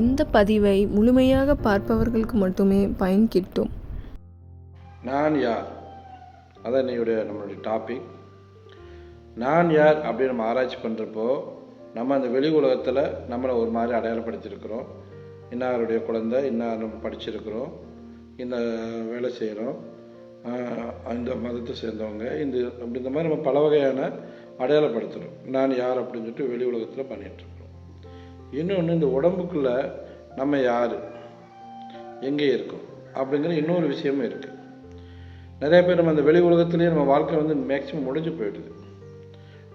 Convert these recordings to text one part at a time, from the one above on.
இந்த பதிவை முழுமையாக பார்ப்பவர்களுக்கு மட்டுமே பயன் கிட்டும். நான் யார்? அதான் என்னையுடைய நம்மளுடைய டாபிக் நான் யார் அப்படின்னு நம்ம ஆராய்ச்சி பண்ணுறப்போ நம்ம அந்த வெளி உலகத்தில் நம்மளை ஒரு மாதிரி அடையாளப்படுத்தியிருக்கிறோம். இன்னாருடைய குழந்தை இன்னார் நம்ம படிச்சிருக்கிறோம். இந்த வேலை செய்கிறோம் இந்த மதத்தை சேர்ந்தவங்க இந்த அப்படி இந்த மாதிரி நம்ம பல வகையான அடையாளப்படுத்துகிறோம் நான் யார் அப்படின்னு சொல்லிட்டு வெளி உலகத்தில் பண்ணிட்டுருக்கோம் இன்னொன்று இந்த உடம்புக்குள்ளே நம்ம யார்? எங்கே இருக்கோம்? அப்படிங்கிற இன்னொரு விஷயமும் இருக்குது நிறைய பேர் நம்ம அந்த வெளி உலகத்துலேயே நம்ம வாழ்க்கை வந்து மேக்ஸிமம் முடிஞ்சு போயிடுது.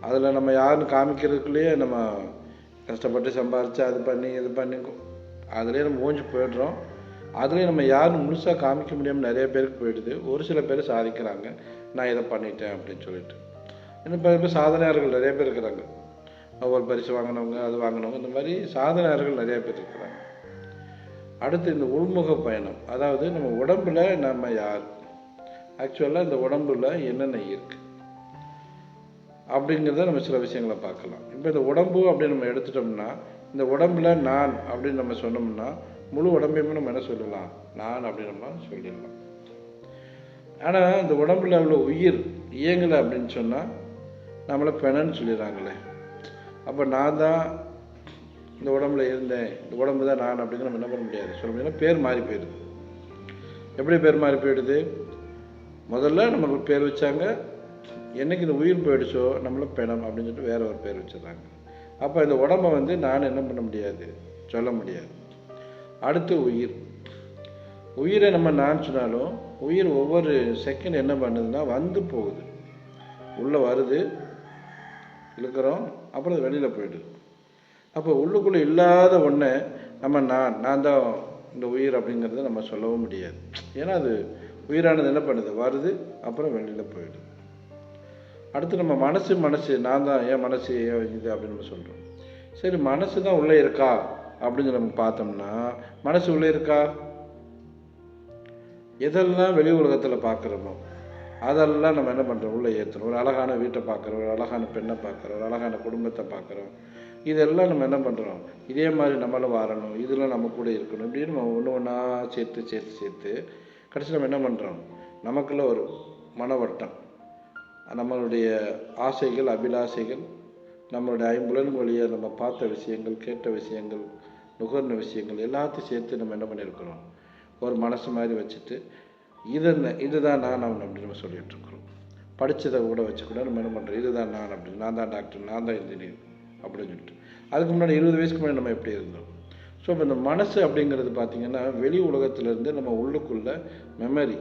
அதில் நம்ம யாருன்னு காமிக்கிறதுக்குள்ளேயே நம்ம கஷ்டப்பட்டு சம்பாரித்து அது பண்ணி இது பண்ணி அதுலேயே நம்ம ஓஞ்சி போயிடுறோம். அதுலேயே நம்ம யாருன்னு முழுசாக காமிக்க முடியாமல் நிறைய பேருக்கு போயிடுது. ஒரு சில பேர் சாதிக்கிறாங்க. நான் இதை பண்ணிட்டேன் அப்படின்னு சொல்லிட்டு. இன்னும் பல பேர் சாதனையாளர்கள் நிறைய பேர் இருக்கிறாங்க. ஒவ்வொரு பரிசு வாங்கினவங்க அது வாங்கினவங்க இந்த மாதிரி சாதனையாளர்கள் நிறைய பேர் இருக்கிறாங்க. அடுத்து இந்த உள்முக பயணம். அதாவது நம்ம உடம்புல நம்ம யார்? ஆக்சுவலாக இந்த உடம்புல என்னென்ன இருக்குது அப்படிங்கிறத நம்ம சில விஷயங்களை பார்க்கலாம். இப்போ இந்த உடம்பு அப்படின்னு நம்ம எடுத்துட்டோம்னா இந்த உடம்புல நான் அப்படின்னு நம்ம சொன்னோம்னா முழு உடம்பையுமே நம்ம என்ன சொல்லலாம் நான் அப்படின்னு நம்ம சொல்லிடலாம். ஆனால் இந்த உடம்புல உள்ள உயிர் இயங்கலை அப்படின்னு சொன்னால் நம்மளை பெணன்னு சொல்லிடுறாங்களே. அப்போ நான் தான் இந்த உடம்புல இருந்தேன். இந்த உடம்பு தான் நான் அப்படிங்கிற நம்ம என்ன பண்ண முடியாது. சொல்ல முடியாது. பேர் மாறி போயிடுது. எப்படி பேர் மாறி போயிடுது? முதல்ல நம்மளுக்கு பேர் வச்சாங்க. என்னைக்கு இந்த உயிர் போயிடுச்சோ நம்மள பிணம் அப்படின்னு சொல்லிட்டு வேற ஒரு பேர் வச்சிடறாங்க. அப்போ இந்த உடம்பை வந்து நான் என்ன பண்ண முடியாது? சொல்ல முடியாது. அடுத்து உயிர். உயிரை நம்ம நான் சொன்னாலும் உயிர் ஒவ்வொரு செகண்ட் என்ன பண்ணுதுன்னா வந்து போகுது. உள்ளே வருது. இழுக்கிறோம் அப்புறம் அது வெளியில் போயிடுது. அப்போ உள்ளுக்குள்ளே இல்லாத ஒன்று நம்ம நான் நான் தான் இந்த உயிர் அப்படிங்கிறத நம்ம சொல்லவும் முடியாது. ஏன்னா அது உயிரானது என்ன பண்ணுது? வருது அப்புறம் வெளியில் போயிடுது. அடுத்து நம்ம மனசு மனசு நான் தான் ஏன் மனசு ஏன் இது அப்படின்னு நம்ம சொல்கிறோம் சரி மனசு தான் உள்ளே இருக்கா அப்படின்னு நம்ம பார்த்தோம்னா மனசு உள்ளே இருக்கா? எதெல்லாம் வெளி உலகத்தில் பார்க்குறோமோ அதெல்லாம் நம்ம என்ன பண்ணுறோம் உள்ளே ஏற்றுறோம் ஒரு அழகான வீட்டை பார்க்குறோம் ஒரு அழகான பெண்ணை பார்க்குறோம் ஒரு அழகான குடும்பத்தை பார்க்குறோம். இதெல்லாம் நம்ம என்ன பண்ணுறோம் இதே மாதிரி நம்மளும் வாழணும் இதெல்லாம் நம்ம கூட இருக்கணும் இப்படின்னு நம்ம ஒன்று ஒன்றா சேர்த்து சேர்த்து சேர்த்து கடைசியில் நம்ம என்ன பண்ணுறோம் நமக்குள்ள ஒரு மனவட்டம். நம்மளுடைய ஆசைகள் அபிலாசைகள் நம்மளுடைய ஐம்புலன் வழியாக நம்ம பார்த்த விஷயங்கள் கேட்ட விஷயங்கள் நுகர்ந்த விஷயங்கள் எல்லாத்தையும் சேர்த்து நம்ம என்ன பண்ணியிருக்கிறோம்? ஒரு மனசு மாதிரி வச்சுட்டு இது இதுதான் நான் அவன் அப்படின்னு நம்ம சொல்லிட்டு இருக்கிறோம். படித்ததை கூட வச்சு கூட நம்ம என்ன பண்ணுறோம் இதுதான் நான் அப்படின்னு. நான் தான் டாக்டர் நான் தான் இன்ஜினியர் அப்படின்னு சொல்லிட்டு. அதுக்கு முன்னாடி இருபது வயசுக்கு முன்னாடி நம்ம எப்படி இருந்தோம்? ஸோ இப்போ இந்த மனசு அப்படிங்கிறது பார்த்திங்கன்னா வெளி உலகத்துலேருந்து நம்ம உள்ளுக்குள்ள மெமரி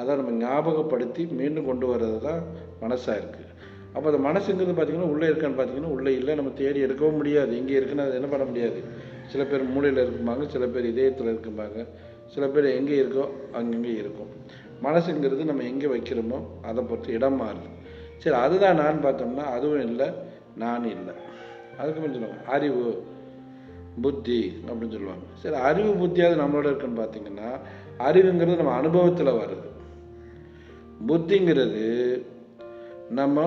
அதை நம்ம ஞாபகப்படுத்தி மீண்டும் கொண்டு வர்றது தான் மனசாக இருக்குது அப்போ அந்த மனசுங்கிறது பார்த்திங்கன்னா உள்ளே இருக்கான்னு பார்த்தீங்கன்னா உள்ளே இல்லை நம்ம தேடி எடுக்கவும் முடியாது. எங்கே இருக்குன்னு அதை என்ன பண்ண முடியாது? சில பேர் மூளையில் இருக்கும்பாங்க சில பேர் இதயத்தில் இருக்கும்பாங்க. சில பேர் எங்கே இருக்கோ அங்கங்கே இருக்கும். மனசுங்கிறது நம்ம எங்கே வைக்கிறோமோ அதை பொறுத்து இடம் மாறுது. சரி அதுதான் நான் பார்த்தோம்னா அதுவும் இல்லை நான் இல்லை. அதுக்கு கொஞ்சம் சொல்லுவாங்க அறிவு புத்தி அப்படின்னு சொல்லுவாங்க. சரி அறிவு புத்தியாவது நம்மளோட இருக்குன்னு பார்த்தீங்கன்னா அறிவுங்கிறது நம்ம அனுபவத்தில் வருது. புத்திங்கிறது நம்ம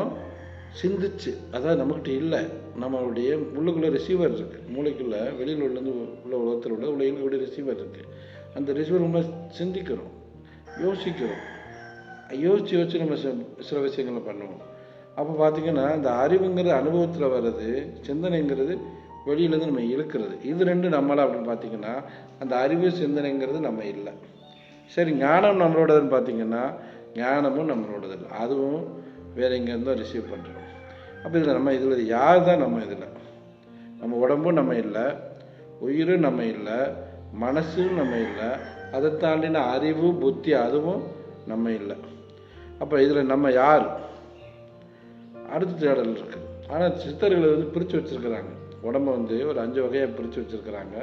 சிந்திச்சு அதாவது நம்மக்கிட்ட இல்லை. நம்மளுடைய உள்ளுக்குள்ளே ரிசீவர் இருக்குது மூளைக்குள்ளே வெளியில் உள்ளேருந்து உள்ள உலகத்தில் உள்ள உள்ள இருக்கக்கூடிய ரிசீவர் இருக்குது அந்த ரிசர்வ் நம்ம சிந்திக்கிறோம் யோசிக்கிறோம். யோசித்து யோசிச்சு நம்ம சில விஷயங்களை பண்ணுவோம். அப்போ பார்த்திங்கன்னா அந்த அறிவுங்கிறது அனுபவத்தில் வர்றது சிந்தனைங்கிறது வெளியிலேருந்து நம்ம இழுக்கிறது. இது ரெண்டு நம்மளை அப்படின்னு பார்த்தீங்கன்னா அந்த அறிவு சிந்தனைங்கிறது நம்ம இல்லை. சரி ஞானம் நம்மளோடதுன்னு பார்த்திங்கன்னா ஞானமும் நம்மளோடது இல்லை. அதுவும் வேற எங்கேருந்தோ ரிசீவ் பண்ணுறோம் அப்போ இதில் நம்ம இதில் யார் தான் நம்ம இதில்? நம்ம உடம்பும் நம்ம இல்லை உயிரும் நம்ம இல்லை மனசும் நம்ம இல்லை. அதை தாண்டின அறிவு புத்தி அதுவும் நம்ம இல்லை. அப்போ இதில் நம்ம யார்? அடுத்த தேடல் இருக்குது ஆனால் சித்தர்கள் வந்து பிரித்து வச்சுருக்கிறாங்க. உடம்பை வந்து ஒரு அஞ்சு வகையாக பிரித்து வச்சுருக்கிறாங்க.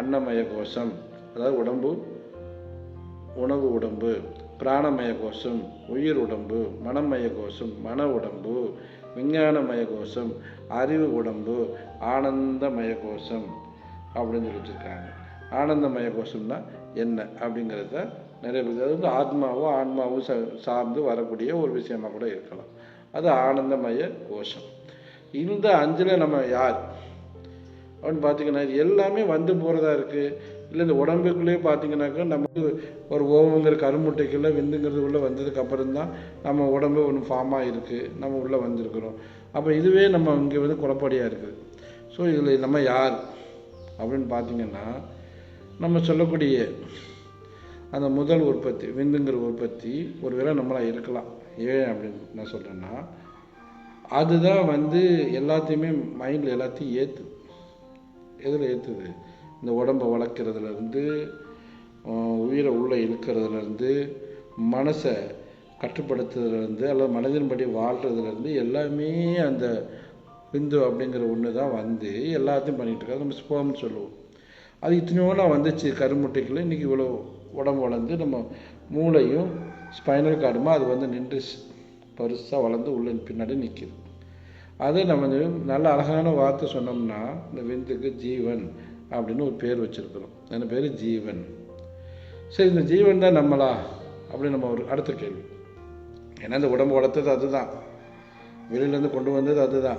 அன்னமய கோஷம் அதாவது உடம்பு உணவு உடம்பு பிராணமய கோஷம் உயிர் உடம்பு மனமய கோஷம் மன உடம்பு விஞ்ஞானமய கோஷம் அறிவு உடம்பு ஆனந்தமய கோஷம் அப்படின்னு சொல்லி வச்சுருக்காங்க. ஆனந்தமய கோஷம்னா என்ன அப்படிங்கிறத நிறைய பேர் அது வந்து ஆத்மாவும் ஆன்மாவும் சார்ந்து வரக்கூடிய ஒரு விஷயமா கூட இருக்கலாம். அது ஆனந்தமய கோஷம் இந்த அஞ்சில் நம்ம யார்? அப்படின்னு பார்த்தீங்கன்னா இது எல்லாமே வந்து போகிறதா இருக்குது இல்லை இந்த உடம்புக்குள்ளேயே பார்த்தீங்கன்னாக்கா நமக்கு ஒரு ஓவங்கிற கருமுட்டைக்குள்ளே விந்துங்கிறது உள்ளே வந்ததுக்கு அப்புறம் தான் நம்ம உடம்பு ஒன்று ஃபார்மாக இருக்குது நம்ம உள்ளே வந்திருக்கிறோம். அப்போ இதுவே நம்ம இங்கே வந்து குழப்படியாக இருக்குது. ஸோ இதில் நம்ம யார்? அப்படின்னு பார்த்தீங்கன்னா நம்ம சொல்லக்கூடிய அந்த முதல் உற்பத்தி விந்துங்கிற உற்பத்தி ஒரு வேளை நம்மளாக இருக்கலாம். ஏன் அப்படின்னு நான் சொல்கிறேன்னா அதுதான் வந்து எல்லாத்தையுமே மைண்டில் எல்லாத்தையும் ஏற்று எதில் ஏற்றுது இந்த உடம்பை வளர்க்குறதுலேருந்து உயிரை உள்ளே இழுக்கிறதுலேருந்து மனசை கட்டுப்படுத்துறதுலேருந்து அல்லது மனதின்படி வாழ்கிறதுலேருந்து எல்லாமே அந்த விந்து அப்படிங்கிற ஒன்று தான் வந்து எல்லாத்தையும் பண்ணிகிட்டு இருக்காது. நம்ம ஸ்போம்னு சொல்லுவோம். அது இத்தனையோலாம் வந்துச்சு கருமுட்டைக்குள்ள இன்றைக்கி இவ்வளோ உடம்பு வளர்ந்து நம்ம மூளையும் ஸ்பைனல் கார்டுமா அது வந்து நின்று பெருசாக வளர்ந்து உள்ள பின்னாடி நிற்கிது அது நம்ம வந்து நல்ல அழகான வார்த்தை சொன்னோம்னா இந்த விந்துக்கு ஜீவன் அப்படின்னு ஒரு பேர் வச்சுருக்கிறோம். அந்த பேர் ஜீவன். சரி இந்த ஜீவன் தான் நம்மளா அப்படின்னு நம்ம ஒரு அடுத்த கேள்வி. ஏன்னா இந்த உடம்பு வளர்த்தது அதுதான். வெளியிலேருந்து கொண்டு வந்தது அதுதான்.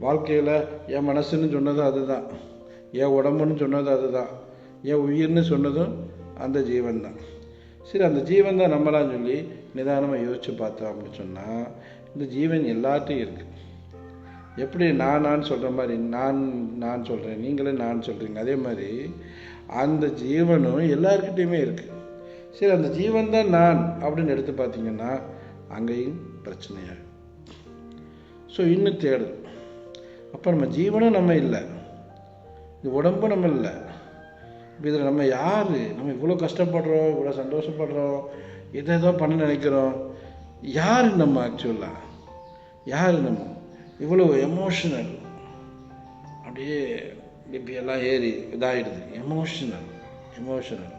வாழ்க்கையில் என் மனசுன்னு சொன்னதும் அதுதான். என் உடம்புன்னு சொன்னது அதுதான். என் உயிர்னு சொன்னதும் அந்த ஜீவன் தான் சரி அந்த ஜீவன் தான் நம்மளான்னு சொல்லி நிதானமாக யோசித்து பார்த்தோம் அப்படின்னு சொன்னால் இந்த ஜீவன் எல்லாத்தையும் இருக்குது எப்படி நான் நான் சொல்கிற மாதிரி நான் நான் சொல்கிறேன் நீங்களே நான் சொல்கிறீங்க அதே மாதிரி அந்த ஜீவனும் எல்லாருக்கிட்டேயுமே இருக்குது சரி அந்த ஜீவன் தான் நான் அப்படின்னு எடுத்து பார்த்தீங்கன்னா அங்கேயும் பிரச்சனையாகும் ஸோ இன்னும் தேடுது. அப்போ நம்ம ஜீவனும் நம்ம இல்லை. இந்த உடம்பும் நம்ம இல்லை. இப்போ இதில் நம்ம யார்? நம்ம இவ்வளோ கஷ்டப்படுறோம் இவ்வளோ சந்தோஷப்படுறோம் எதை ஏதோ பண்ண நினைக்கிறோம். யார் நம்ம ஆக்சுவலாக யார் நம்ம? இவ்வளோ எமோஷனல் அப்படியே பிபி எல்லாம் ஏறி இதாகிடுது எமோஷனல் எமோஷனல்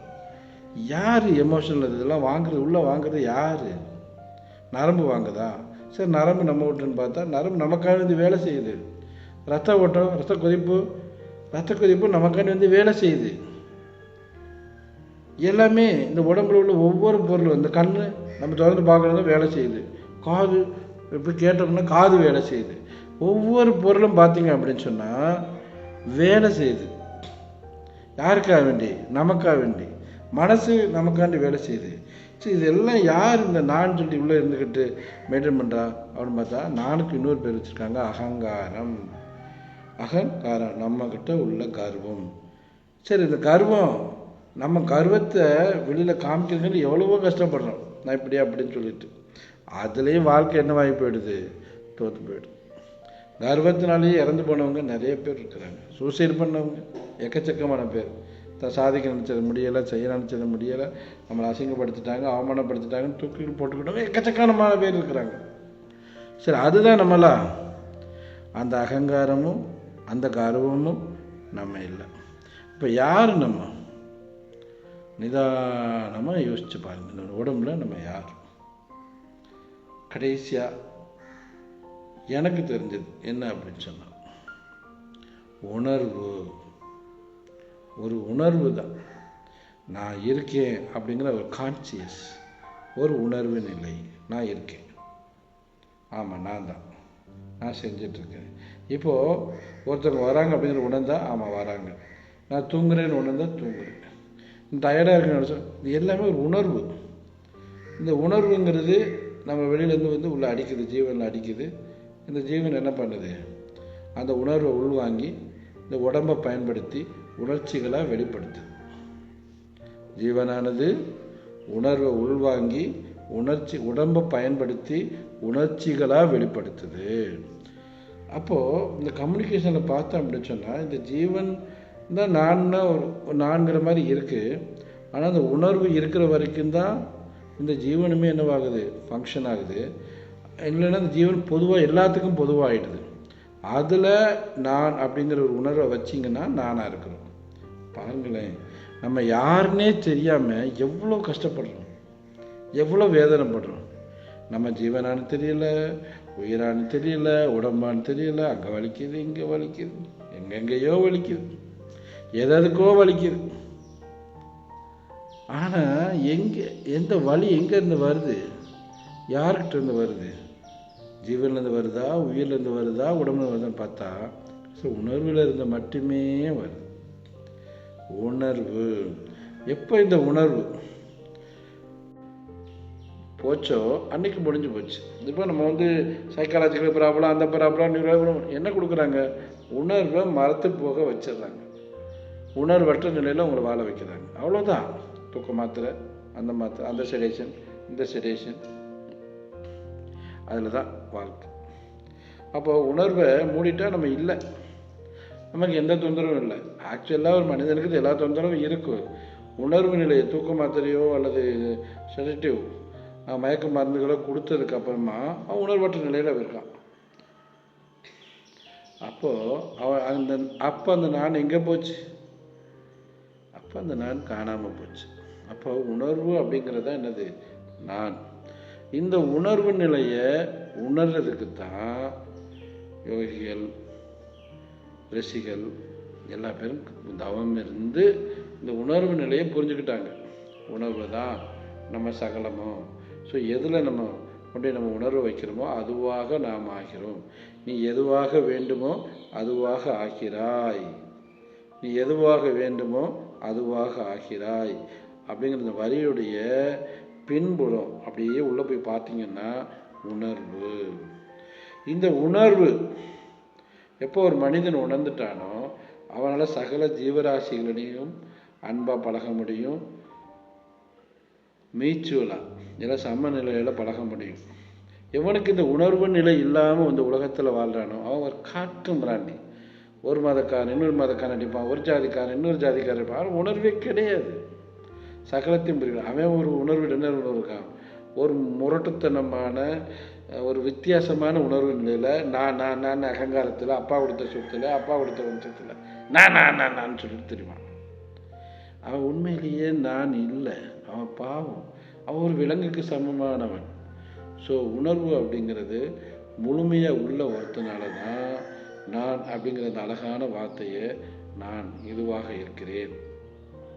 யார் எமோஷனல் இதெல்லாம் வாங்குறது உள்ளே வாங்குறது யார்? நரம்பு வாங்குதா? சரி நரம்பு நம்ம விட்டுன்னு பார்த்தா நரம்பு நமக்காக இருந்து வேலை செய்யுது. ரத்த ஓட்டம் ரத்த கொதிப்பு ரத்த கொதிப்பு நமக்காண்டி வந்து வேலை செய்யுது. எல்லாமே இந்த உடம்புல உள்ள ஒவ்வொரு பொருளும் இந்த கண் நம்ம தொடர்ந்து பார்க்குறது வேலை செய்யுது. காது இப்போ கேட்டோம்னா காது வேலை செய்யுது. ஒவ்வொரு பொருளும் பார்த்தீங்க அப்படின்னு சொன்னால் வேலை செய்யுது. யாருக்காக வேண்டி? நமக்காக வேண்டி. மனசு நமக்காண்டி வேலை செய்யுது. சரி இதெல்லாம் யார் இந்த நான் சொல்லி உள்ளே இருந்துக்கிட்டு மெயின்டைன் பண்ணுறா அப்படின்னு பார்த்தா நானுக்கு இன்னொரு பேர் வச்சுருக்காங்க அகங்காரம். அகங்காரம் நம்மக்கிட்ட உள்ள கர்வம். சரி இந்த கர்வம் நம்ம கர்வத்தை வெளியில் காமிக்கிறதுக்கு எவ்வளவோ கஷ்டப்படுறோம். நான் இப்படி அப்படின்னு சொல்லிட்டு. அதுலேயும் வாழ்க்கை என்னவாகி போயிடுது? தோற்று போயிடுது. கர்வத்தினாலேயே இறந்து போனவங்க நிறைய பேர் இருக்கிறாங்க. சூசைட் பண்ணவங்க எக்கச்சக்கமான பேர். தான் சாதிக்க நினச்சது முடியலை செய்ய நினச்சது முடியலை. நம்மளை அசிங்கப்படுத்திட்டாங்க அவமானப்படுத்திட்டாங்கன்னு தூக்கிட்டு போட்டுக்கிட்டவங்க எக்கச்சக்கமான பேர் இருக்கிறாங்க. சரி அதுதான் நம்மளா. அந்த அகங்காரமும் அந்த கர்வமும் நம்ம இல்லை. இப்போ யார் நம்ம? நிதானமாக யோசிச்சு பாருங்க. இந்த உடம்புல நம்ம யார்? கடைசியாக எனக்கு தெரிஞ்சது என்ன அப்படின்னு சொன்னால் உணர்வு. ஒரு உணர்வு தான். நான் இருக்கேன் அப்படிங்கிற ஒரு கான்சியஸ் ஒரு உணர்வு நிலை. நான் இருக்கேன். ஆமாம் நான் தான். நான் செஞ்சிட்ருக்கேன் இப்போது ஒருத்தவங்க வராங்க அப்படின்னு உணர்ந்தா ஆமாம் வராங்க. நான் தூங்குறேன்னு உணர்ந்தா தூங்குறேன். டயர்டாக இருக்குன்னு நினச்சா இது எல்லாமே ஒரு உணர்வு. இந்த உணர்வுங்கிறது நம்ம வெளியிலேருந்து வந்து உள்ளே அடிக்குது ஜீவனில் அடிக்குது. இந்த ஜீவன் என்ன பண்ணுது? அந்த உணர்வை உள்வாங்கி இந்த உடம்பை பயன்படுத்தி உணர்ச்சிகளாக வெளிப்படுத்துது ஜீவனானது உணர்வை உள்வாங்கி உணர்ச்சி உடம்பை பயன்படுத்தி உணர்ச்சிகளாக வெளிப்படுத்துது. அப்போது இந்த கம்யூனிகேஷனில் பார்த்தோம் அப்படின்னு சொன்னால் இந்த ஜீவன் தான் நான்னா ஒரு நான்கிற மாதிரி இருக்குது ஆனால் அந்த உணர்வு இருக்கிற வரைக்கும் தான் இந்த ஜீவனுமே என்னவாகுது? ஃபங்க்ஷன் ஆகுது. இல்லைன்னா அந்த ஜீவன் பொதுவாக எல்லாத்துக்கும் பொதுவாகிடுது அதில் நான் அப்படிங்கிற ஒரு உணர்வை வச்சிங்கன்னா நானாக இருக்கிறோம். பாருங்களேன். நம்ம யாருன்னே தெரியாமல் எவ்வளோ கஷ்டப்படுறோம். எவ்வளோ வேதனைப்படுறோம். நம்ம ஜீவனான்னு தெரியல. உயிரான்னு தெரியல உடம்பான்னு தெரியல அங்கே வலிக்குது இங்கே வலிக்குது எங்கெங்கேயோ வலிக்குது. எதற்கோ வலிக்குது. ஆனால் எங்கே எந்த வலி எங்கேருந்து வருது? யார்கிட்ட இருந்து வருது? ஜீவன்லேருந்து வருதா உயிர்லேருந்து வருதா உடம்புல வருதான்னு பார்த்தா ஸோ உணர்வில் இருந்து மட்டுமே வருது. உணர்வு. எப்போ இந்த உணர்வு? போச்சோ? அன்னைக்கு முடிஞ்சு போச்சு. இப்போ நம்ம வந்து சைக்காலஜிக்கல் ப்ராப்ளம் அந்த ப்ராப்ளம் நியூராப்ளம் என்ன கொடுக்குறாங்க? உணர்வை மரத்து போக வச்சிடுறாங்க. உணர்வற்ற நிலையில் உங்களை வாழ வைக்கிறாங்க. அவ்வளோதான் தூக்க மாத்திரை அந்த மாத்திரை அந்த செடேஷன் இந்த செடேஷன் அதில் தான் வாழ்க்கை. அப்போ உணர்வை மூடிட்டா நம்ம இல்லை. நமக்கு எந்த தொந்தரவும் இல்லை. ஆக்சுவலாக ஒரு மனிதனுக்கு எல்லா தொந்தரவும் இருக்கும் உணர்வு நிலையை தூக்க மாத்திரையோ அல்லது செடேட்டிவ் மயக்க மருந்துகளை கொடுத்ததுக்கு அப்புறமா அவன் உணர்வற்ற நிலையில் இருக்கான். அப்போது அவன் அந்த அப்போ அந்த நான் எங்கே போச்சு? அப்போ அந்த நான் காணாமல் போச்சு. அப்போ உணர்வு அப்படிங்கிறது தான் என்னது? நான். இந்த உணர்வு நிலையை உணர்றதுக்கு தான் யோகிகள் ரிஷிகள் எல்லா பேரும் தவம் இருந்து இந்த உணர்வு நிலையை புரிஞ்சுக்கிட்டாங்க. உணர்வு தான் நம்ம சகலமும். ஸோ எதில் நம்ம கொண்டு நம்ம உணர்வு வைக்கிறோமோ அதுவாக நாம் ஆகிறோம். நீ எதுவாக வேண்டுமோ அதுவாக ஆகிறாய். நீ எதுவாக வேண்டுமோ அதுவாக ஆகிறாய். அப்படிங்கிற இந்த வரியுடைய பின்புறம் அப்படியே உள்ளே போய் பார்த்தீங்கன்னா உணர்வு. இந்த உணர்வு எப்போ ஒரு மனிதன் உணர்ந்துட்டானோ அவனால் சகல ஜீவராசிகளிடையும் அன்பாக பழக முடியும். மீச்சுவலாக இதெல்லாம் சமநிலையில் பழக முடியும். எவனுக்கு இந்த உணர்வு நிலை இல்லாமல் இந்த உலகத்தில் வாழ்கிறானோ அவன் ஒரு காட்டு மிராண்டி ஒரு மதக்காரன் இன்னொரு மதக்காரன் அடிப்பான் ஒரு ஜாதிக்காரன் இன்னொரு ஜாதிக்காரன் அடிப்பான். அவன் உணர்வே கிடையாது. சகலத்தையும் புரியும் அவன் ஒரு உணர்வு என்ன உணர்வு இருக்கான் ஒரு முரட்டுத்தனமான ஒரு வித்தியாசமான உணர்வு நிலையில் நான் நான் நான் அகங்காரத்தில் அப்பா கொடுத்த சொத்தில் அப்பா கொடுத்த வம்சத்தில் நான் நான் நான் நான் சொல்லிட்டு தெரியுமா அவன் உண்மையிலேயே நான் இல்லை. அவன் பாவம். அவன் ஒரு விலங்குக்கு சமமானவன். ஸோ உணர்வு அப்படிங்கிறது முழுமையாக உள்ள ஒருத்தனால தான் நான் அப்படிங்கிற அந்த அழகான வார்த்தையை நான் இதுவாக இருக்கிறேன்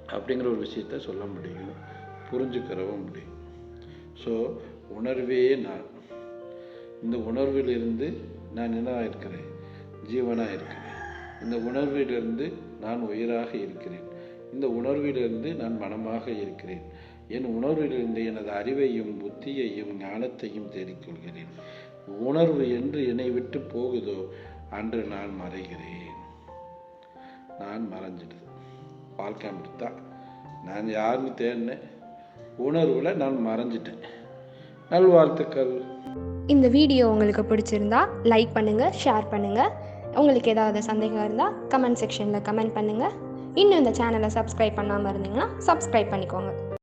அப்படிங்கிற ஒரு விஷயத்த சொல்ல முடியும். புரிஞ்சுக்கிறவும் முடியும். ஸோ உணர்வே நான். இந்த உணர்விலிருந்து நான் என்ன இருக்கிறேன்? ஜீவனாக இருக்கிறேன். இந்த உணர்விலிருந்து நான் உயிராக இருக்கிறேன். இந்த உணர்விலிருந்து நான் மனமாக இருக்கிறேன். என் உணர்விலிருந்து எனது அறிவையும் புத்தியையும் ஞானத்தையும் தேடிக்கொள்கிறேன் உணர்வு என்று என்னை விட்டு போகுதோ அன்று நான் மறைகிறேன். நான் மறைஞ்சிடுது. வாழ்க்கை அப்படித்தான் நான் யாருன்னு தேடினேன் உணர்வில் நான் மறைஞ்சிட்டேன். நல்வாழ்த்துக்கள். இந்த வீடியோ உங்களுக்கு பிடிச்சிருந்தா லைக் பண்ணுங்கள் ஷேர் பண்ணுங்கள் உங்களுக்கு ஏதாவது சந்தேகம் இருந்தால் கமெண்ட் செக்ஷனில் கமெண்ட் பண்ணுங்கள் இன்னும் இந்த சேனலை சப்ஸ்கிரைப் பண்ணாமல் இருந்தீங்கன்னா சப்ஸ்கிரைப் பண்ணிக்கோங்க.